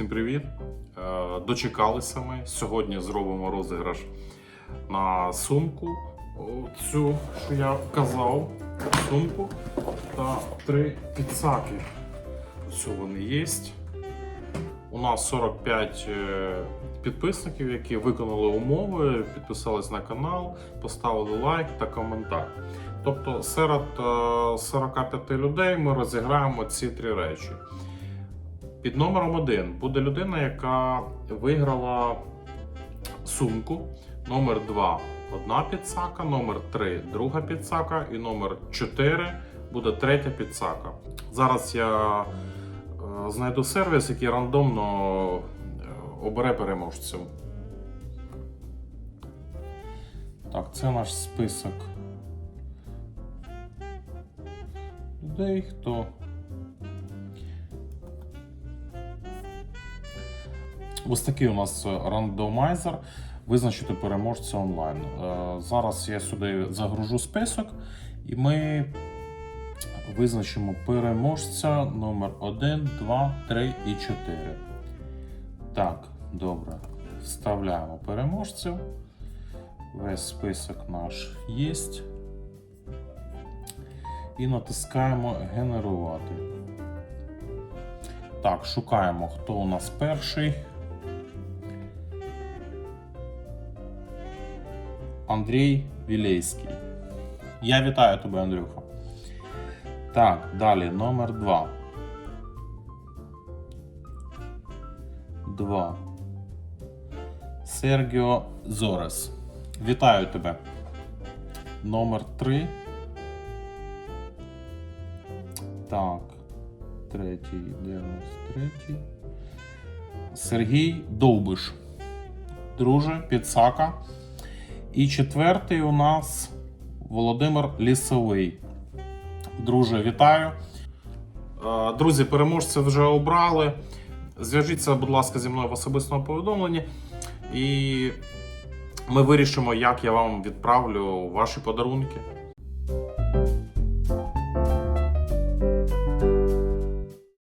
Всім привіт! Е, Дочекалися ми. Сьогодні зробимо розіграш на сумку. Цю, що я казав, сумку та три підсаки. Ось вони є. У нас 45 е, підписників, які виконали умови, підписались на канал, поставили лайк та коментар. Тобто серед е, 45 людей ми розіграємо ці три речі. Під номером один буде людина, яка виграла сумку. Номер 2 одна підсака, номер 3 друга підсака, і номер 4 буде третя підсака. Зараз я е, знайду сервіс, який рандомно е, обере переможців. Так, це наш список людей, хто Ось такий у нас рандомайзер. Визначити переможця онлайн. Е, Зараз я сюди загружу список, і ми визначимо переможця номер 1, 2, 3 і 4. Так, добре. Вставляємо переможців. Весь список наш є. І натискаємо генерувати. Так, шукаємо, хто у нас перший. Андрій Вілейський. Я вітаю тебе, Андрюха. Так, далі номер 2. 2. Сергіо Зорес. Вітаю тебе. Номер 3. Так. Третій, де у нас третій? Сергій Довбиш. Друже, підсака. І четвертий у нас Володимир Лісовий. Друже, вітаю. Е, Друзі, переможців вже обрали. Зв'яжіться, будь ласка, зі мною в особистому повідомленні. І ми вирішимо, як я вам відправлю ваші подарунки.